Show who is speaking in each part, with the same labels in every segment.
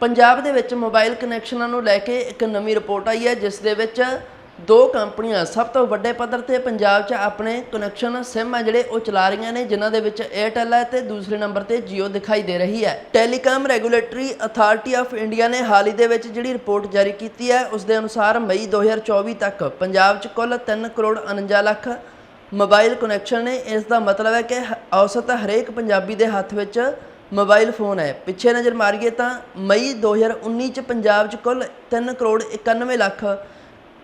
Speaker 1: ਪੰਜਾਬ ਦੇ ਵਿੱਚ ਮੋਬਾਈਲ ਕਨੈਕਸ਼ਨਾਂ ਨੂੰ ਲੈ ਕੇ ਇੱਕ ਨਵੀਂ ਰਿਪੋਰਟ ਆਈ ਹੈ, ਜਿਸ ਦੇ ਵਿੱਚ ਦੋ ਕੰਪਨੀਆਂ, ਸਭ ਤੋਂ ਵੱਡੇ ਪੱਧਰ ਤੇ ਪੰਜਾਬ 'ਚ ਆਪਣੇ ਕਨੈਕਸ਼ਨ ਸਿਮ ਆ ਜਿਹੜੇ ਉਹ ਚਲਾ ਰਹੀਆਂ ਨੇ, ਜਿਨ੍ਹਾਂ ਦੇ ਵਿੱਚ 에ਅਰਟੈਲ ਹੈ ਤੇ ਦੂਸਰੇ ਨੰਬਰ ਤੇ Jio ਦਿਖਾਈ ਦੇ ਰਹੀ ਹੈ। Telecom regulatory authority of India ਨੇ ਹਾਲ ਹੀ ਦੇ ਵਿੱਚ ਜਿਹੜੀ ਰਿਪੋਰਟ ਜਾਰੀ ਕੀਤੀ ਹੈ, ਉਸ ਦੇ ਅਨੁਸਾਰ ਮਈ 2024 ਤੱਕ ਪੰਜਾਬ 'ਚ ਕੁੱਲ 3 ਕਰੋੜ 49 ਲੱਖ ਮੋਬਾਈਲ ਕਨੈਕਸ਼ਨ ਨੇ। ਇਸ ਦਾ ਮਤਲਬ ਹੈ ਕਿ ਔਸਤ ਹਰੇਕ ਪੰਜਾਬੀ ਦੇ ਹੱਥ ਵਿੱਚ ਮੋਬਾਈਲ ਫੋਨ ਹੈ। ਪਿੱਛੇ ਨਜ਼ਰ ਮਾਰੀਏ ਤਾਂ ਮਈ 2019 ਚ ਪੰਜਾਬ 'ਚ ਕੁੱਲ 3 ਕਰੋੜ 91 ਲੱਖ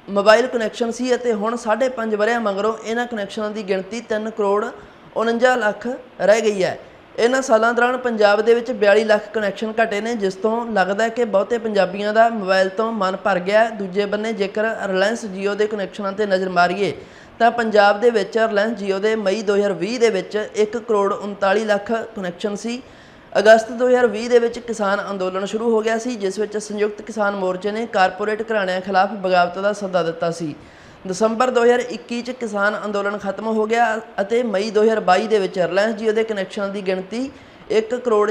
Speaker 1: ਮੋਬਾਈਲ ਕਨੈਕਸ਼ਨ ਸੀ ਅਤੇ ਹੁਣ 5.5 ਵਰਿਆਂ ਮਗਰੋਂ ਇਹਨਾਂ ਕਨੈਕਸ਼ਨਾਂ ਦੀ ਗਿਣਤੀ 3 ਕਰੋੜ 49 ਲੱਖ ਰਹਿ ਗਈ ਹੈ। ਇਹਨਾਂ ਸਾਲਾਂ ਦੌਰਾਨ ਪੰਜਾਬ ਦੇ ਵਿੱਚ 42 ਲੱਖ ਕਨੈਕਸ਼ਨ ਘਟੇ ਨੇ, ਜਿਸ ਤੋਂ ਲੱਗਦਾ ਹੈ ਕਿ ਬਹੁਤੇ ਪੰਜਾਬੀਆਂ ਦਾ ਮੋਬਾਈਲ ਤੋਂ ਮਨ ਭਰ ਗਿਆ ਦੂਜੇ ਬੰਨੇ ਜੇਕਰ ਰਿਲਾਇੰਸ Jio ਦੇ ਕਨੈਕਸ਼ਨਾਂ ਤੇ ਨਜ਼ਰ ਮਾਰੀਏ ਤਾਂ ਪੰਜਾਬ ਦੇ ਵਿੱਚ ਰਿਲਾਇੰਸ Jio ਦੇ ਮਈ 2020 ਦੇ ਵਿੱਚ 1 ਕਰੋੜ 39 ਲੱਖ ਕਨੈਕਸ਼ਨ ਸੀ। ਅਗਸਤ 2020 ਦੇ ਵਿੱਚ ਕਿਸਾਨ ਅੰਦੋਲਨ ਸ਼ੁਰੂ ਹੋ ਗਿਆ ਸੀ, ਜਿਸ ਵਿੱਚ ਸੰਯੁਕਤ ਕਿਸਾਨ ਮੋਰਚੇ ਨੇ ਕਾਰਪੋਰੇਟ ਘਰਾਣਿਆਂ ਖਿਲਾਫ ਬਗਾਵਤ ਦਾ ਸੱਦਾ ਦਿੱਤਾ ਸੀ। ਦਸੰਬਰ 2021 ਚ ਕਿਸਾਨ ਅੰਦੋਲਨ ਖਤਮ ਹੋ ਗਿਆ ਅਤੇ ਮਈ 2022 ਦੇ ਵਿੱਚ ਰਿਲਾਇੰਸ Jio ਦੇ ਕਨੈਕਸ਼ਨਾਂ ਦੀ ਗਿਣਤੀ 1 ਕਰੋੜ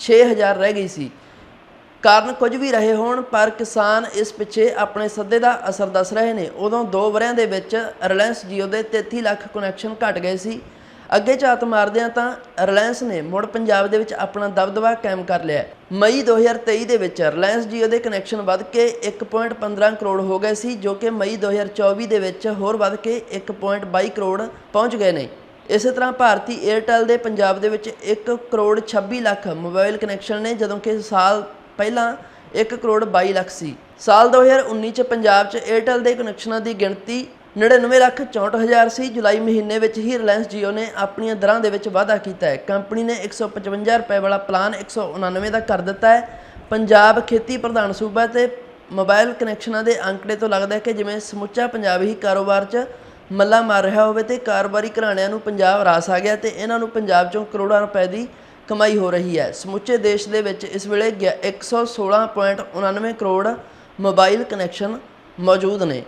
Speaker 1: 6000 ਰਹਿ ਗਈ ਸੀ। ਕਾਰਨ ਕੁਝ ਵੀ ਰਹੇ ਹੋਣ, ਪਰ ਕਿਸਾਨ ਇਸ ਪਿੱਛੇ ਆਪਣੇ ਸੱਦੇ ਦਾ ਅਸਰ ਦੱਸ ਰਹੇ ਨੇ। ਉਦੋਂ 2 ਵਰਿਆਂ ਦੇ ਵਿੱਚ ਰਿਲਾਇੰਸ Jio ਦੇ 33 ਲੱਖ ਕਨੈਕਸ਼ਨ ਘਟ ਗਏ ਸੀ। ਅੱਗੇ ਝਾਤ ਮਾਰਦਿਆਂ ਤਾਂ ਰਿਲਾਇੰਸ ਨੇ ਮੁੜ ਪੰਜਾਬ ਦੇ ਵਿੱਚ ਆਪਣਾ ਦਬਦਬਾ ਕਾਇਮ ਕਰ ਲਿਆ ਹੈ। ਮਈ 2023 ਦੇ ਵਿੱਚ ਰਿਲਾਇੰਸ Jio ਦੇ ਕਨੈਕਸ਼ਨ ਵੱਧ ਕੇ 1.15 ਕਰੋੜ ਹੋ ਗਏ ਸੀ, ਜੋ ਕਿ ਮਈ 2024 ਦੇ ਵਿੱਚ ਹੋਰ ਵੱਧ ਕੇ 1.22 ਕਰੋੜ ਪਹੁੰਚ ਗਏ ਨੇ ਇਸੇ ਤਰ੍ਹਾਂ ਭਾਰਤੀ 에ਅਰਟੈਲ ਦੇ ਪੰਜਾਬ ਦੇ ਵਿੱਚ 1 ਕਰੋੜ 26 ਲੱਖ ਮੋਬਾਈਲ ਕਨੈਕਸ਼ਨ ਨੇ, ਜਦੋਂ ਕਿ ਸਾਲ ਪਹਿਲਾਂ 1 ਕਰੋੜ 22 ਲੱਖ ਸੀ ਸਾਲ 2019 ਚ ਪੰਜਾਬ 'ਚ 에ਅਰਟੈਲ ਦੇ ਕਨੈਕਸ਼ਨਾਂ ਦੀ ਗਿਣਤੀ 99 ਲੱਖ 64 ਹਜ਼ਾਰ ਸੀ। ਜੁਲਾਈ ਮਹੀਨੇ ਵਿੱਚ ਹੀ ਰਿਲਾਇੰਸ Jio ਨੇ ਆਪਣੀਆਂ ਦਰਾਂ ਦੇ ਵਿੱਚ ਵਾਧਾ ਕੀਤਾ ਹੈ। ਕੰਪਨੀ ਨੇ 155 ਰੁਪਏ ਵਾਲਾ ਪਲਾਨ 199 ਦਾ ਕਰ ਦਿੱਤਾ ਹੈ। ਪੰਜਾਬ ਖੇਤੀ ਪ੍ਰਧਾਨ ਸੂਬਾ ਹੈ ਤੇ ਮੋਬਾਈਲ ਕਨੈਕਸ਼ਨਾਂ ਦੇ ਅੰਕੜੇ ਤੋਂ ਲੱਗਦਾ ਹੈ ਕਿ ਜਿਵੇਂ ਸਮੁੱਚਾ ਪੰਜਾਬ ਹੀ ਕਾਰੋਬਾਰ 'ਚ ਮੱਲਾ ਮਾਰ ਰਿਹਾ ਹੋਵੇ ਤੇ ਕਾਰੋਬਾਰੀ ਘਰਾਣਿਆਂ ਨੂੰ ਪੰਜਾਬ ਰਾਸ ਆ ਗਿਆ ਤੇ ਇਹਨਾਂ ਨੂੰ ਪੰਜਾਬ 'ਚੋਂ ਕਰੋੜਾਂ ਰੁਪਏ ਦੀ ਕਮਾਈ ਹੋ ਰਹੀ ਹੈ। ਸਮੁੱਚੇ ਦੇਸ਼ ਦੇ ਵਿੱਚ ਇਸ ਵੇਲੇ ਗਿਆ- 116.99 ਕਰੋੜ ਮੋਬਾਈਲ ਕਨੈਕਸ਼ਨ ਮੌਜੂਦ ਨੇ।